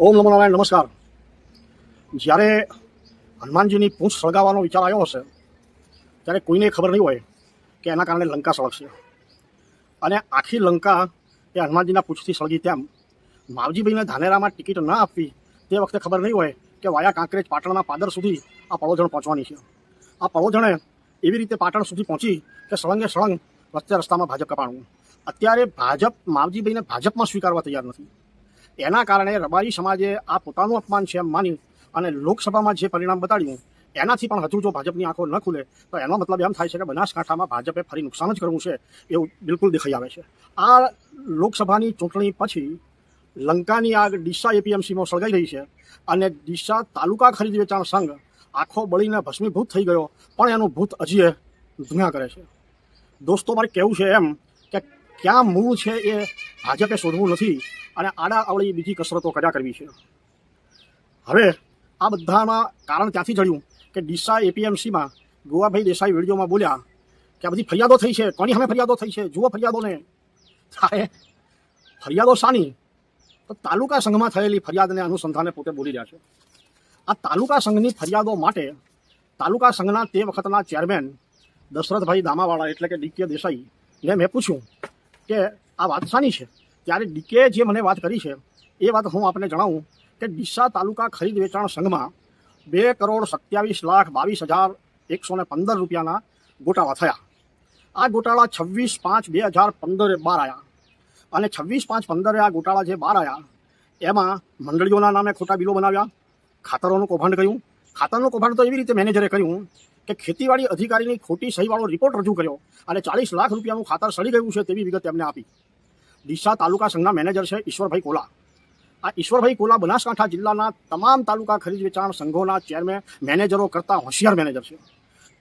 ઓમ નમો નારાયણ, નમસ્કાર. જ્યારે હનુમાનજીની પૂંછ સળગાવવાનો વિચાર આવ્યો હશે, ત્યારે કોઈને ખબર નહીં હોય કે એના કારણે લંકા સળગશે. અને આખી લંકા એ હનુમાનજીના પૂંછથી સળગી તેમ માવજીભાઈને ધાનેરામાં ટિકિટ ન આપવી તે વખતે ખબર નહીં હોય કે વાયા કાંકરેજ પાટણના પાદર સુધી આ પડોજણ પહોંચવાની છે. આ પડોજણે એવી રીતે પાટણ સુધી પહોંચી કે સળંગે સળંગ વચ્ચે રસ્તામાં ભાજપ કપાણું અત્યારે ભાજપ, માવજીભાઈને ભાજપમાં સ્વીકારવા તૈયાર નથી. એના કારણે રબારી સમાજે આ પોતાનું અપમાન છે એમ માની અને લોકસભામાં જે પરિણામ બતાડ્યું, એનાથી પણ હજુ જો ભાજપની આંખો ન ખુલે, તો એનો મતલબ એમ થાય છે કે બનાસકાંઠામાં ભાજપે ફરી નુકસાન જ કરવું છે એવું બિલકુલ દેખાઈ આવે છે. આ લોકસભાની ચૂંટણી પછી લંકાની આગ ડીસા એપીએમસીમાં સળગાઈ રહી છે અને ડીસા તાલુકા ખરીદ વેચાણ સંઘ આખો બળીને ભસ્મીભૂત થઈ ગયો, પણ એનું ભૂત હજીએ ધુમ્યા કરે છે. દોસ્તો, મારે કહેવું છે એમ ક્યાં મૂળ છે એ ભાજપે શોધવું નથી અને આડા અવળી બીજી કસરતો કર્યા કરવી છે. હવે આ બધામાં કારણ ત્યાંથી જડ્યું કે ડીસા એપીએમસીમાં ગોવાભાઈ દેસાઈ વિડીયોમાં બોલ્યા કે આ બધી ફરિયાદો થઈ છે. કોની સામે ફરિયાદો થઈ છે? જુઓ ફરિયાદોને. થાય ફરિયાદો શાની? તો તાલુકા સંઘમાં થયેલી ફરિયાદને અનુસંધાને પોતે બોલી રહ્યા છે. આ તાલુકા સંઘની ફરિયાદો માટે તાલુકા સંઘના તે વખતના ચેરમેન દશરથભાઈ દામાવાળા એટલે કે ડીકે દેસાઈ ને મેં પૂછ્યું કે આ વાત શાની છે? ત્યારે ડીકે જે મને વાત કરી છે, એ વાત હું આપને જણાવું કે ડીસા તાલુકા ખરીદ વેચાણ સંઘમાં બે કરોડ સત્યાવીસ લાખ બાવીસ હજાર એકસો ને પંદર રૂપિયાના ગોટાળા થયા. આ ગોટાળા છવ્વીસ પાંચ બે હજાર પંદરે બાર આવ્યા અને છવ્વીસ પાંચ પંદરે આ ગોટાળા જે બહાર આવ્યા એમાં મંડળીઓના નામે ખોટા બિલો બનાવ્યા, ખાતરોનું કૌભાંડ કર્યું. ખાતરનું કૌભાંડ તો એવી રીતે મેનેજરે કર્યું કે ખેતીવાડી અધિકારીની ખોટી સહીવાળો રિપોર્ટ રજૂ કર્યો અને ચાલીસ લાખ રૂપિયાનું ખાતર સડી ગયું છે તેવી વિગત એમને આપી. ડીસા તાલુકા સંઘના મેનેજર છે ઈશ્વરભાઈ કોલા. આ ઈશ્વરભાઈ કોલા બનાસકાંઠા જિલ્લાના તમામ તાલુકા ખરીદ વેચાણ સંઘોના ચેરમેન મેનેજરો કરતા હોશિયાર મેનેજર છે.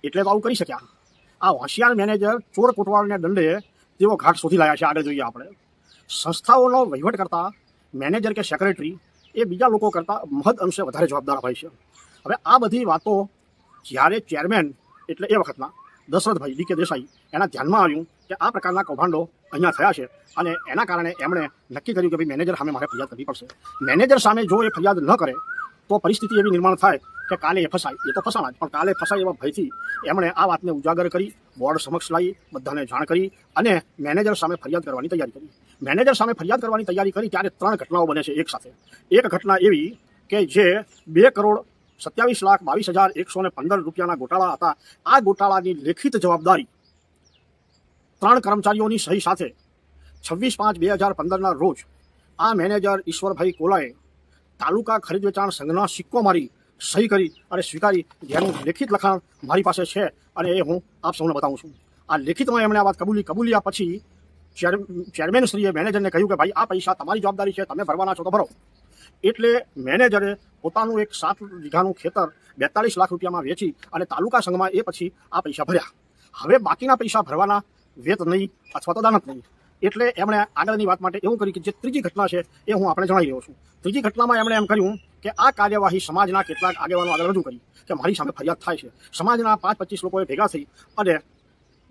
એટલે તો આવું કરી શક્યા. આ હોશિયાર મેનેજર ચોર કોટવાળને દંડે તેઓ ઘાટ શોધી લાયા છે. આગળ જોઈએ આપણે. સંસ્થાઓનો વહીવટ કરતા મેનેજર કે સેક્રેટરી એ બીજા લોકો કરતાં મહદ અંશે વધારે જવાબદાર હોય છે. હવે આ બધી વાતો જ્યારે ચેરમેન એટલે એ વખતના દશરથભાઈ ડી કે દેસાઈ એના ધ્યાનમાં આવ્યું કે આ પ્રકારના કૌભાંડો અહીંયા થયા છે અને એના કારણે એમણે નક્કી કર્યું કે ભાઈ મેનેજર સામે મારે ફરિયાદ કરવી પડશે. મેનેજર સામે જો એ ફરિયાદ ન કરે, તો પરિસ્થિતિ એવી નિર્માણ થાય કે કાલે એ ફસાય. એ તો ફસાણા જ પણ કાલે ફસાય એવા ભયથી એમણે આ વાતને ઉજાગર કરી, બોર્ડ સમક્ષ લાવી, બધાને જાણ કરી અને મેનેજર સામે ફરિયાદ કરવાની તૈયારી કરી. મેનેજર સામે ફરિયાદ કરવાની તૈયારી કરી ત્યારે ત્રણ ઘટનાઓ બને છે એક સાથે. એક ઘટના એવી કે જે બે કરોડ સત્યાવીસ લાખ બાવીસ હજાર એકસો ને પંદર રૂપિયાના ગોટાળા હતા. આ ગોટાળાની લેખિત જવાબદારી ત્રણ કર્મચારીઓની સહી સાથે છવ્વીસ પાંચ બે હજાર પંદરના રોજ આ મેનેજર ઈશ્વરભાઈ કોલાએ તાલુકા ખરીદ વેચાણ સંઘના સિક્કો મારી સહી કરી અને સ્વીકારી. જેનું લેખિત લખાણ મારી પાસે છે અને એ હું આપ સૌને બતાવું છું. આ લેખિતમાં એમણે આ વાત કબૂલી કબૂલ્યા પછી ચેર ચેરમેનશ્રીએ મેનેજરને કહ્યું કે ભાઈ, આ પૈસા તમારી જવાબદારી છે, તમે ભરવાના છો તો ભરો. એટલે મેનેજરે પોતાનું એક સાત વીઘાનું ખેતર બેતાલીસ લાખ રૂપિયામાં વેચી અને તાલુકા સંઘમાં એ પછી આ પૈસા ભર્યા. હવે બાકીના પૈસા ભરવાના વેત નહીં અથવા તો દાનત નહીં. એટલે એમણે આગળની વાત માટે એવું કર્યું કે જે ત્રીજી ઘટના છે એ હું આપણે જણાવી રહ્યો છું. ત્રીજી ઘટનામાં એમણે એમ કહ્યું કે આ કાર્યવાહી સમાજના કેટલાક આગેવાનો આગળ રજૂ કરી કે મારી સામે ફરિયાદ થાય છે. સમાજના પાંચ પચીસ લોકોએ ભેગા થઈ અને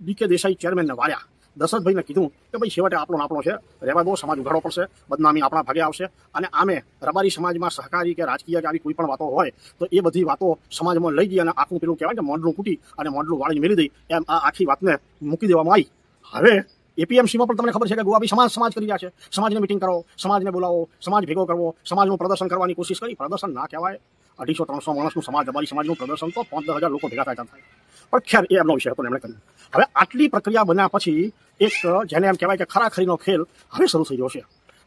ડીકે દેસાઈ ચેરમેનને વાર્યા. દશરથભાઈને કીધું કે ભાઈ છેવટે આપણો આપણો છે, રહેવા દો, સમાજ ઉઘાડો પડશે, બદનામી આપણા ભાગે આવશે. અને આમે રબારી સમાજમાં સહકારી કે રાજકીય કે આવી કોઈ પણ વાતો હોય, તો એ બધી વાતો સમાજમાં લઈ ગઈ અને આખું પેલું કહેવાય કે મોંડલું કૂટી અને મોંડલું વાળીને મેળી દઈ, એમ આ આખી વાતને મૂકી દેવામાં આવી. હવે એપીએમસીમાં પણ તમને ખબર છે કે ગુવાબી સમાજ સમાજ કરી રહ્યા છે. સમાજને મિટિંગ કરો, સમાજને બોલાવો, સમાજ ભેગો કરવો, સમાજનું પ્રદર્શન કરવાની કોશિશ કરી. પ્રદર્શન ના કહેવાય. અઢીસો, ત્રણસો માણસનું સમાજ, અમારી સમાજનું પ્રદર્શન તો પાંચ, દસ હજાર લોકો ભેગા થાય થાય. પણ ખેર એ એમનો વિષય હતો એમણે કર્યું. હવે આટલી પ્રક્રિયા બન્યા પછી એક, જેને એમ કહેવાય કે ખરાખરીનો ખેલ હવે શરૂ થઈ ગયો છે.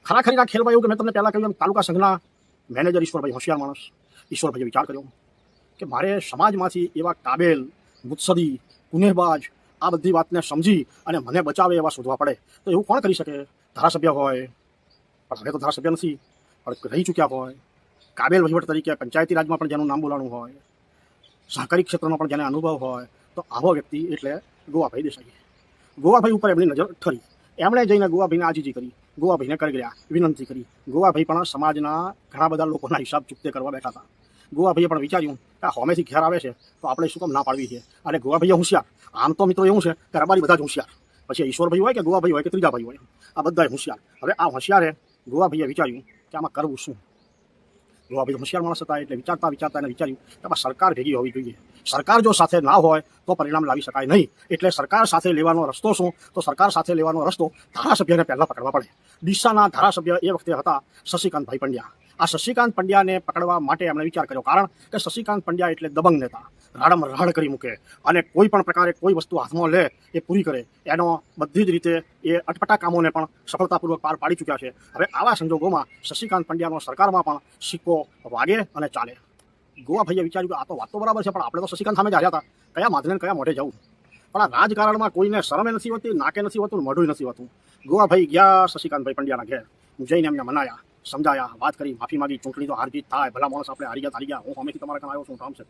ખરાખરીના ખેલમાં એવું કે મેં તમને પહેલાં કહ્યું એમ, તાલુકા સંઘના મેનેજર ઈશ્વરભાઈ હોશિયાર માણસ. ઈશ્વરભાઈએ વિચાર કર્યો કે મારે સમાજમાંથી એવા કાબેલ, મુત્સદી ગુનેહબાજ આ બધી વાતને સમજી અને મને બચાવે એવા શોધવા પડે. તો એવું કોણ કરી શકે? ધારાસભ્ય હોય, પણ હવે તો ધારાસભ્ય નથી, પણ રહી ચૂક્યા હોય. કાબેલ વહીવટ તરીકે પંચાયતી રાજમાં પણ જેનું નામ બોલાણું હોય, સહકારી ક્ષેત્રમાં પણ જેને અનુભવ હોય, તો આવો વ્યક્તિ એટલે ગોવાભાઈ દેસાઈ ગોવાભાઈ ઉપર એમની નજર ઠરી. એમણે જઈને ગોવાભાઈને આજીજી કરી, ગોવાભાઈને કરી ગયા વિનંતી કરી. ગોવાભાઈ પણ સમાજના ઘણા બધા લોકોના હિસાબ ચૂકતે કરવા બેઠા હતા. ગોવાભાઈએ પણ વિચાર્યું કે આ હોમેથી ઘેર આવે છે, તો આપણે શું કામ ના પાડવી છે? અને ગોવાભાઈએ હોશિયાર. આમ તો મિત્રો એવું છે કે રબારી બધા જ હોશિયાર. પછી ઈશ્વરભાઈ હોય કે ગોવાભાઈ હોય કે ત્રીજા ભાઈ હોય? આ બધા હોશિયાર. હવે આ હોશિયારે ગોવાભાઈએ વિચાર્યું કે આમાં કરવું શું? ગોવાભાઈ તો હોશિયાર માણસ હતા એટલે વિચારતા વિચારતા એને વિચાર્યું કે સરકાર ભેગી હોવી જોઈએ. સરકાર જો સાથે ના હોય તો પરિણામ લાવી શકાય નહીં. એટલે સરકાર સાથે લેવાનો રસ્તો શું? તો સરકાર સાથે લેવાનો રસ્તો ધારાસભ્યને પહેલાં પકડવા પડે. ડીસાના ધારાસભ્ય એ વખતે હતા શશિકાંતભાઈ પંડ્યા. આ શશિકાંત પંડ્યાને પકડવા માટે એમણે વિચાર કર્યો. કારણ કે શશિકાંત પંડ્યા એટલે દબંગ નેતા. રાડમ રાડ કરી મૂકે. અને કોઈ પણ પ્રકારે કોઈ વસ્તુ હાથમાં લે, એ પૂરી કરે. એનો બધી જ રીતે એ અટપટા કામોને પણ સફળતાપૂર્વક પાર પાડી ચૂક્યા છે. હવે આવા સંજોગોમાં શશિકાંત પંડ્યાનો સરકારમાં પણ સિક્કો વાગે અને ચાલે. ગોવા ભાઈએ વિચાર્યું કે આ તો વાત બરાબર છે, પણ આપણે તો શશિકાંત સામે જ હાર્યા હતા. કયા માધને કયા મોઢે જવું? પણ આ રાજકારણમાં કોઈને શરમે નથી હોતી, નાકે નથી હોતું, મોઢું નથી હોતું. ગોવા ભાઈ ગયા શશિકાંતભાઈ પંડ્યાના ઘેર. જઈને એમને મનાયા, સમજાયા, વાત કરી, માફી માગી, ચૂંટણી તો હાર જીત થાય, ભલા માણસ આપણે હારી ગયા હારી ગયા. હું સામેથી તમારા કામ આવ્યો છું કામ છે.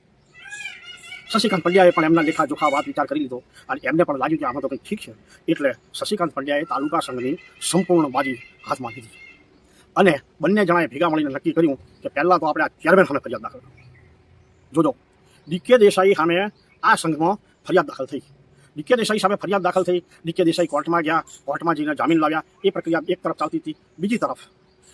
શશિકાંત પંડ્યાએ પણ એમના લેખા જોખા વાત વિચાર કરી લીધો. અને એમને પણ લાગ્યું કે આમાં તો કંઈક ઠીક છે. એટલે શશિકાંત પંડ્યાએ તાલુકા સંઘની સંપૂર્ણ બાજી હાથમાં લીધી. અને બંને જણાએ ભેગા મળીને નક્કી કર્યું કે પહેલાં તો આપણે આ ચેરમેન સામે ફરિયાદ દાખલ. જોજો ડીકે દેસાઈ સામે આ સંઘમાં ફરિયાદ દાખલ થઈ. ડીકે દેસાઈ સામે ફરિયાદ દાખલ થઈ. ડીકે દેસાઈ કોર્ટમાં ગયા, કોર્ટમાં જઈને જામીન લાવ્યા. એ પ્રક્રિયા એક તરફ ચાલતી હતી, બીજી તરફ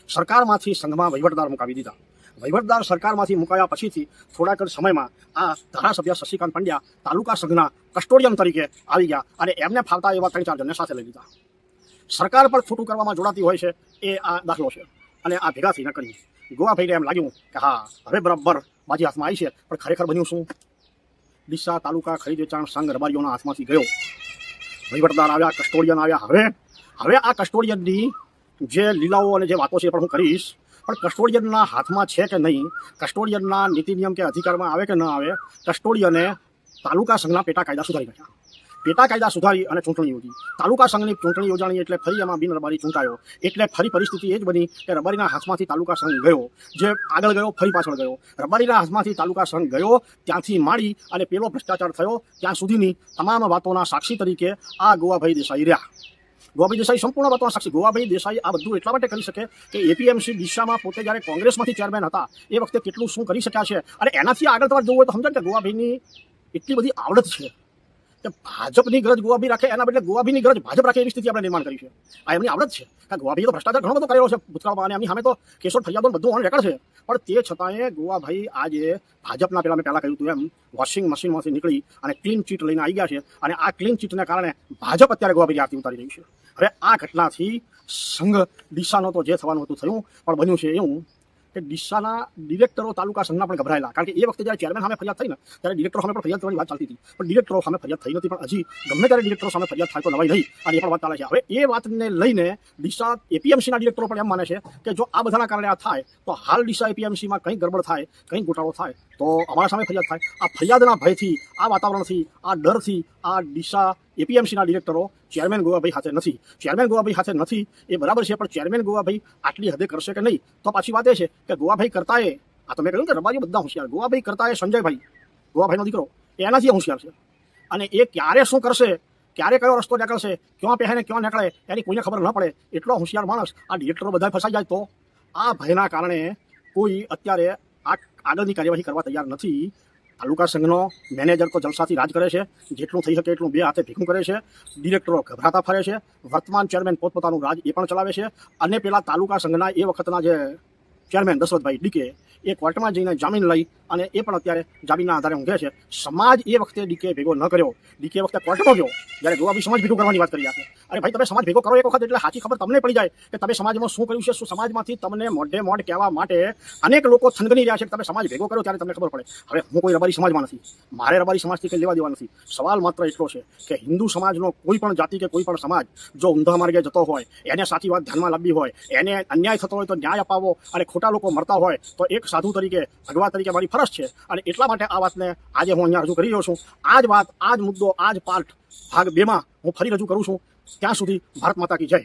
સરકારમાંથી સંઘમાં વહીવટદાર મુકાવી દીધા. વહીવટદાર સરકારમાંથી મુકાયા પછીથી થોડાક સમયમાં આ ધારાસભ્ય શશિકાંત પંડ્યા તાલુકા સંઘના કસ્ટોડિયન તરીકે આવી ગયા અને એમને ફાવતા એવા ત્રણ ચાર જણને સાથે લઈ લીધા. સરકાર પર ખોટું કરવામાં જોડાતી હોય છે એ આ દાખલો છે અને આ ભેગા થઈને કર્યું ગોવાભાઈને એમ લાગ્યું કે હા, હવે બરાબર બાજી હાથમાં આવી છે, પણ ખરેખર બન્યું શું? ડીસા તાલુકા ખરીદ વેચાણ સંઘ રબારીઓના હાથમાંથી ગયો. વહીવટદાર આવ્યા, કસ્ટોડિયન આવ્યા. હવે હવે આ કસ્ટોડિયનની જે લીલાઓ અને જે વાતો છે એ પણ હું કરીશ. પણ કસ્ટોડિયનના હાથમાં છે કે નહીં કસ્ટોડિયનના નીતિ નિયમ કે અધિકારમાં આવે કે ન આવે કસ્ટોડિયને તાલુકા સંઘના પેટા કાયદા સુધારી ગયા પેટા કાયદા સુધારી અને ચૂંટણી યોજી. તાલુકા સંઘની ચૂંટણી યોજાણી એટલે ફરી એમાં બિન રબારી ચૂંટાયો. એટલે ફરી પરિસ્થિતિ એ જ બની કે રબારીના હાથમાંથી તાલુકા સંઘ ગયો, જે આગળ ગયો, ફરી પાછળ ગયો. રબારીના હાથમાંથી તાલુકા સંઘ ગયો, ત્યાંથી માંડી અને પેલો ભ્રષ્ટાચાર થયો, ત્યાં સુધીની તમામ વાતોના સાક્ષી તરીકે આ ગોવાભાઈ દેસાઈ રહ્યા. ગોવાભાઈ દેસાઈ સંપૂર્ણ વાતોના સાક્ષી ગોવાભાઈ દેસાઈ આ બધું એટલા માટે કરી શકે કે એપીએમસી દિશામાં પોતે જ્યારે કોંગ્રેસમાંથી ચેરમેન હતા, એ વખતે કેટલું શું કરી શક્યા છે? અને એનાથી આગળ તમારે જોવું હોય તો સમજો કે ગોવાભાઈની એટલી બધી આવડત છે કે ભાજપની ગરજ ગોવાભી રાખે, એના બદલે ગોવાભીની ગરજ ભાજપ રાખે એવી સ્થિતિ આપણે નિર્માણ કરી છે. આ એમની આવડત છે. કારણ ગોવાભીએ તો ભ્રષ્ટાચાર ઘણો બધો કરેલો છે, ભૂતકાળમાં અને એમની સામે તો કેસો ફરિયાદો બધું ઓન રેકોર્ડ છે. પણ તે છતાંય ગોવાભાઈ આજે ભાજપના પહેલાં મેં પહેલાં કહ્યું હતું એમ વોશિંગ મશીનમાંથી નીકળી અને ક્લીન ચીટ લઈને આવી ગયા છે. અને આ ક્લીન ચીટને કારણે ભાજપ અત્યારે ગોવાભાઈ આરતી ઉતારી રહ્યું છે. હવે આ ઘટનાથી સંઘ દિશાનો તો જે થવાનું હતું થયું, પણ બન્યું છે એવું કે ડીસાના ડિરેક્ટરો તાલુકા સંઘના પણ ગભરાયેલા. કારણ કે એ વખતે જ્યારે ચેરમેન સામે ફરિયાદ થઈ ને, ત્યારે ડિરેક્ટરો સામે પણ ફરિયાદ કરવાની વાત ચાલતી હતી. પણ ડિરેક્ટરો સામે ફરિયાદ થઈ નથી, પણ હજી ગમે ત્યારે ડિરેક્ટરો સામે ફરિયાદ થાય તો નવાઈ નહીં અને એ પણ વાત ચાલે છે. હવે એ વાતને લઈને ડીસા એપીએમસીના ડિરેક્ટરો પણ એમ માને છે કે જો આ બધાના કારણે આ થાય, તો હાલ ડીસા એપીએમસીમાં કંઈ ગડબડ થાય, કંઈ ગોટાળો થાય, તો અમારા સામે ફરિયાદ થાય. આ ફરિયાદના ભયથી, આ વાતાવરણથી, આ ડરથી આ ડીસા એપીએમસીના ડિરેક્ટરો ચેરમેન ગોવાભાઈ હાથે નથી. ચેરમેન ગોવાભાઈ હાથે નથી એ બરાબર છે, પણ ચેરમેન ગોવાભાઈ આટલી હદે કરશે કે નહીં? તો પાછી વાત એ છે કે ગોવાભાઈ કરતા એ આ તો મેં કહ્યું કે રબારીઓ બધા હોશિયાર. ગોવાભાઈ કરતા એ સંજયભાઈ. ગોવાભાઈનો દીકરો, એનાથી હોશિયાર છે. અને એ ક્યારે શું કરશે, ક્યારે કયો રસ્તો નીકળશે, ક્યાં પહેને ક્યાં નીકળે, એની કોઈને ખબર ન પડે. એટલો હોશિયાર માણસ આ ડિરેક્ટરો બધા ફસાઈ જાય તો? આ ભયના કારણે કોઈ અત્યારે આ આગળની કાર્યવાહી કરવા તૈયાર નથી. તાલુકા સંઘનો મેનેજર તો જલસાથી રાજ કરે છે. જેટલું થઈ શકે એટલું બે હાથે ભેગું કરે છે. ડિરેક્ટરો ગભરાતા ફરે છે. વર્તમાન ચેરમેન પોતપોતાનું રાજ એ પણ ચલાવે છે. અને પેલા તાલુકા સંઘના એ વખતના જે ચેરમેન દશરથભાઈ ડીકે એ કોર્ટમાં જઈને જામીન લઈ અને એ પણ અત્યારે જામીનના આધારે ઊંઘે છે. સમાજ એ વખતે ડીકે ભેગો ન કર્યો. ડીકે વખતે કોર્ટમાં ગયો જ્યારે ગોવાબી સમાજ ભેગો કરવાની વાત કરી આપે. અરે ભાઈ, તમે સમાજ ભેગો કરો એક વખત એટલે સાચી ખબર તમને પડી જાય કે તમે સમાજમાં શું કર્યું છે, શું સમાજમાંથી તમને મોઢે મોઢ કહેવા માટે અનેક લોકો થનગની રહ્યા છે કે તમે સમાજ ભેગો કરો ત્યારે તમને ખબર પડે. હવે હું કોઈ રબારી સમાજમાં નથી. મારે રબારી સમાજથી કંઈ લેવા દેવા નથી. સવાલ માત્ર એટલો છે કે હિન્દુ સમાજનો કોઈ પણ જાતિ કે કોઈ પણ સમાજ જો ઊંધા માર્ગે જતો હોય, એને સાચી વાત ધ્યાનમાં લાવવી હોય, એને અન્યાય થતો હોય તો ન્યાય અપાવો અને ખોટા લોકો મરતા હોય, તો એક સાધુ તરીકે, ભગવા તરીકે મારી ફરજ છે. અને એટલા માટે આ વાતને આજે હું અહીંયા રજૂ કરી રહ્યો છું. આ જ વાત આ જ મુદ્દો આ જ પાર્ટ ભાગ બેમાં હું ફરી રજૂ કરું છું. ત્યાં સુધી ભારત માતા કી જય.